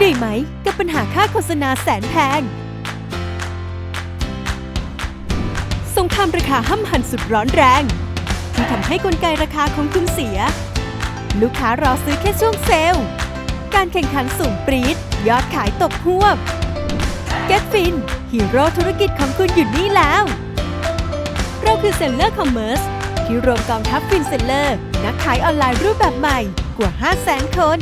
เหนื่อยไหม กับปัญหาค่าโฆษณาแสนแพง สงครามราคาห้ำหันสุดร้อนแรง ที่ทำให้กลไกราคาของคุณเสีย ลูกค้ารอซื้อแค่ช่วงเซลล์ การแข่งขันสูงปรี๊ดยอดขายตกหวบ Get Fin ฮีโร่ธุรกิจของคุณอยู่นี่แล้ว เราคือเซลเลอร์คอมเมอร์สที่รวมกองทัพฟินเซลเลอร์ นักขายออนไลน์รูปแบบใหม่กว่า 5 0 0 0 0 0 คน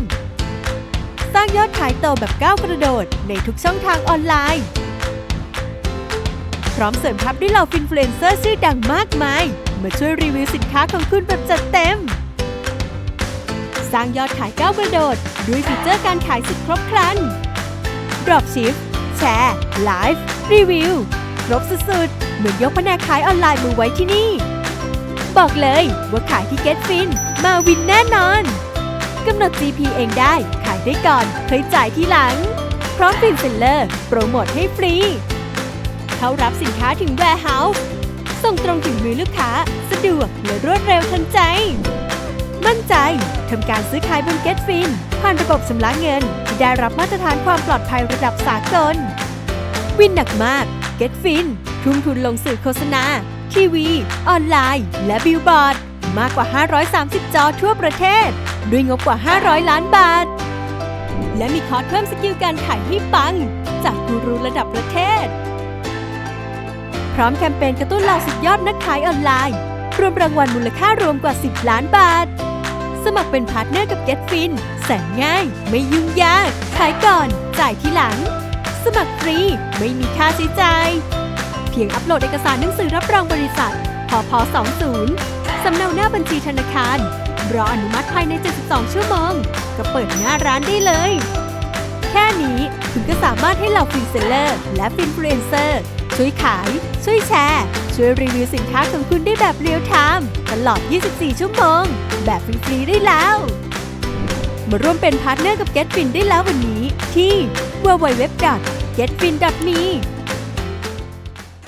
สร้างยอดขายโตแบบก้าวกระโดดในทุกช่องทางออนไลน์ พร้อมเสริมทัพด้วยเหล่าฟินฟลูเอนเซอร์ชื่อดังมากมาย มาช่วยรีวิวสินค้าของคุณแบบจัดเต็ม สร้างยอดขายก้าวกระโดด ด้วยฟีเจอร์การขายสุดครบครัน Dropship แชร์ไลฟ์รีวิวครบสุดๆ เหมือนยกแผนกขายออนไลน์มาไว้ที่นี่ บอกเลยว่าขายที่ GetFin มาวินแน่นอนำหนด GP เองได้ ขายได้ก่อนเคยจ่ายทีหลัง พร้อมฟินเซลเลอร์ โปรโมทให้ฟรี เข้ารับสินค้าถึง Warehouse ส่งตรงถึงมือลูกค้า สะดวกและรวดเร็วทันใจ มั่นใจทำการซื้อขายบน GetFin ผ่านระบบชำระเงิน ที่ได้รับมาตรฐานความปลอดภัยระดับสากล วินหนักมาก GetFin ทุ่มทุนลงสื่อโฆษณา ทีวี ออนไลน์ และบิลบอร์ด มากกว่า 530 จอทั่วประเทศ ด้วยงบกว่า 500 ล้านบาท และมีคอร์สเพิ่มสกิลการขายให้ปัง จากกูรูระดับประเทศ พร้อมแคมเปญกระตุ้นเหล่าสุดยอดนักขายออนไลน์ รวมรางวัลมูลค่ารวมกว่า 10 ล้านบาท สมัครเป็นพาร์ทเนอร์กับ GetFin แสนง่าย ไม่ยุ่งยาก ขายก่อน จ่ายทีหลัง สมัครฟรี ไม่มีค่าใช้จ่ายเพียงอัปโหลดเอกสารหนังสือรับรองบริษัทพพ20สำเนาหน้าบัญชีธนาคาร รออนุมัติภายใน 72 ชั่วโมง ก็เปิดหน้าร้านได้เลย แค่นี้คุณก็สามารถให้เหล่าฟินเซลเลอร์ และฟินฟลูเอนเซอร์ ช่วยขาย ช่วยแชร์ ช่วยรีวิวสินค้าของคุณได้แบบเรียลไทม์ตลอด 24 ชั่วโมง แบบฟรีๆได้แล้ว มาร่วมเป็นพาร์ทเนอร์กับ GetFin ได้แล้ววันนี้ที่ www.getfin.me